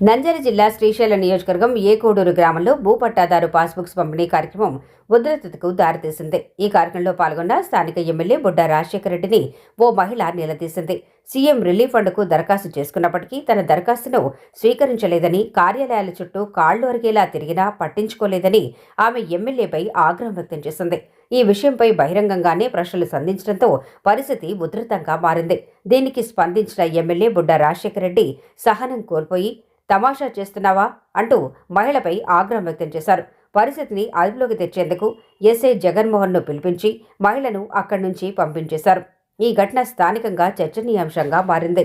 నంద్యాల జిల్లా శ్రీశైలం నియోజకవర్గం ఏకోడూరు గ్రామంలో భూపట్టాదారు పాస్బుక్స్ పంపిణీ కార్యక్రమం ఉధృతకు దారితీసింది. ఈ కార్యక్రమంలో పాల్గొన్న స్థానిక ఎమ్మెల్యే బుడ్డ రాజశేఖర రెడ్డిని ఓ మహిళ నిలదీసింది. సీఎం రిలీఫ్ ఫండ్కు దరఖాస్తు చేసుకున్నప్పటికీ తన దరఖాస్తును స్వీకరించలేదని కార్యాలయాల చుట్టూ కాళ్ళు అరిగేలా తిరిగినా పట్టించుకోలేదని ఆమె ఎమ్మెల్యేపై ఆగ్రహం వ్యక్తం చేసింది. ఈ విషయంపై బహిరంగంగానే ప్రశ్నలు సంధించడంతో పరిస్థితి ఉధృతంగా మారింది. దీనికి స్పందించిన ఎమ్మెల్యే బుడ్డ రాజశేఖర రెడ్డి సహనం కోల్పోయి తమాషా చేస్తున్నావా? అంటూ మహిళపై ఆగ్రహం వ్యక్తం చేశారు. పరిస్థితిని అదుపులోకి తెచ్చేందుకు ఎస్ఐ జగన్మోహన్ను పిలిపించి మహిళను అక్కడి నుంచి పంపించేశారు. ఈ ఘటన స్థానికంగా చర్చనీయాంశంగా మారింది.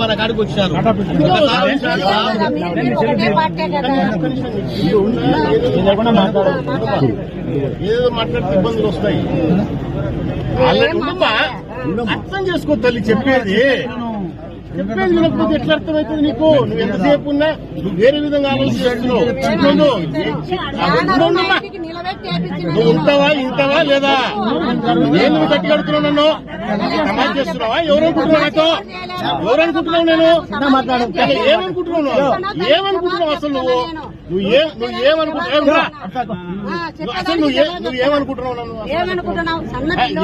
మన కాడికి? వచ్చారు. ఏదో మాట్లాడితే ఇబ్బందులు వస్తాయి ఆల్రెడీ ఉండమ్మా. అర్థం చేసుకో తల్లి చెప్పేది చెప్పేది వినకపోతే ఎట్లా అర్థమవుతుంది నీకు? నువ్వు ఎంతసేపు ఉన్నా నువ్వు వేరే విధంగా ఆలోచన చేస్తున్నావు. నువ్వు ఉంటావా ఇంటావా లేదా? నేను నువ్వు గట్టి కడుతున్నావు నన్ను. సమాజ్ చేస్తున్నావా? ఎవరనుకుంటున్నావు నాతో? ఎవరనుకుంటున్నావు నేను? ఏమనుకుంటున్నావు నువ్వు? ఏమనుకుంటున్నావు అసలు నువ్వు? నువ్వు ఏ నువ్వు ఏమనుకుంటున్నావు? అసలు నువ్వు నువ్వు ఏమనుకుంటున్నావు నన్ను?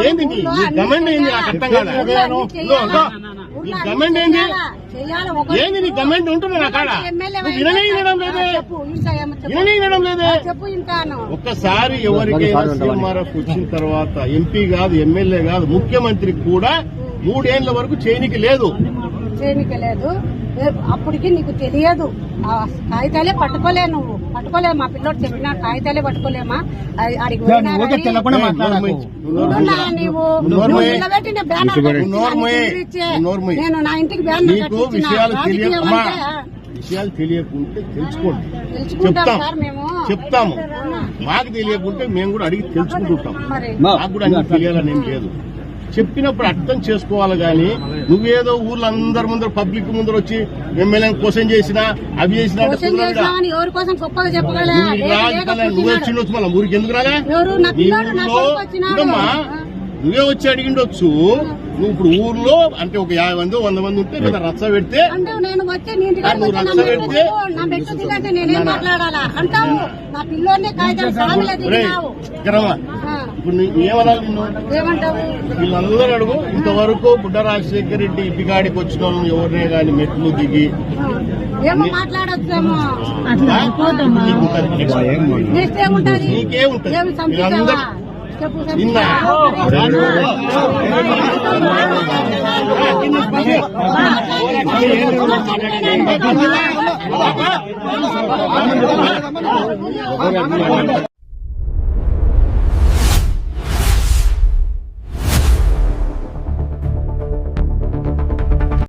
ఏంది నీ ఊళ్ళో నీ అన్ని గమెంట్ ఏంది నాకు అర్థం కాదా నీ అన్ని ఏంది నీ ఉంటుంది నా కాడ? విననే వినడం లేదే. విననే వినడం లేదే. ఒక్కసారి ఎవరికైనా సీఎంఆర్ఎఫ్ వచ్చిన తర్వాత ఎంపీ కాదు ఎమ్మెల్యే కాదు ముఖ్యమంత్రికి కూడా మూడేళ్ళ వరకు చేయనికి లేదు. చేయనికలేదు అప్పటికి నీకు తెలియదు. ఆ కాగితాలే పట్టుకోలే నువ్వు. పట్టుకోలే మా పిల్లోడు చెప్పిన కాగితాలే పట్టుకోలేమా? మూయి. నిలబెట్టిన బ్యానర్. నేను నా ఇంటికి బ్యానర్. విషయాలు తెలియకుంటే తెలుసుకోండి. తెలుసుకుంటాం చెప్తాం. సార్ మేము. చెప్తాము. మాకు తెలియకుంటే మేము కూడా అడిగి తెలుసుకుంటుంటాం మరి. నాకు కూడా అన్ని తెలియాలని ఏం లేదు. చెప్పినప్పుడు అర్థం చేసుకోవాలి గాని నువ్వేదో ఊర్లో అందరి ముందర పబ్లిక్ ముందర వచ్చి ఎమ్మెల్యే క్వశ్చన్ చేసినా అవి చేసినా కోసం నువ్వు. వచ్చిండొచ్చు మళ్ళీ? ఊరికి ఎందుకు రాలే? నువ్వే వచ్చి అడిగిండొచ్చు. నువ్వు ఇప్పుడు ఊర్లో అంటే ఒక యాభై మంది వంద మంది ఉంటే కదా రచ్చ పెడితే నువ్వు రచ్చ పెడితే- దిగు, ఇప్పుడు నువ్వు ఏమనాలి నిన్ను? ఏమంటావు? వీళ్ళందరూ అడుగు. ఇంతవరకు బుడ్డ రాజశేఖర రెడ్డి ఇంటికాడికి వచ్చిన వాళ్ళని ఎవరినే గాని మెట్లు దిగి ఏమో మాట్లాడొచ్చేమో నీకు. నెక్స్ట్ ఏముంటది? నీకే. ఏమి చెప్పు నిన్న.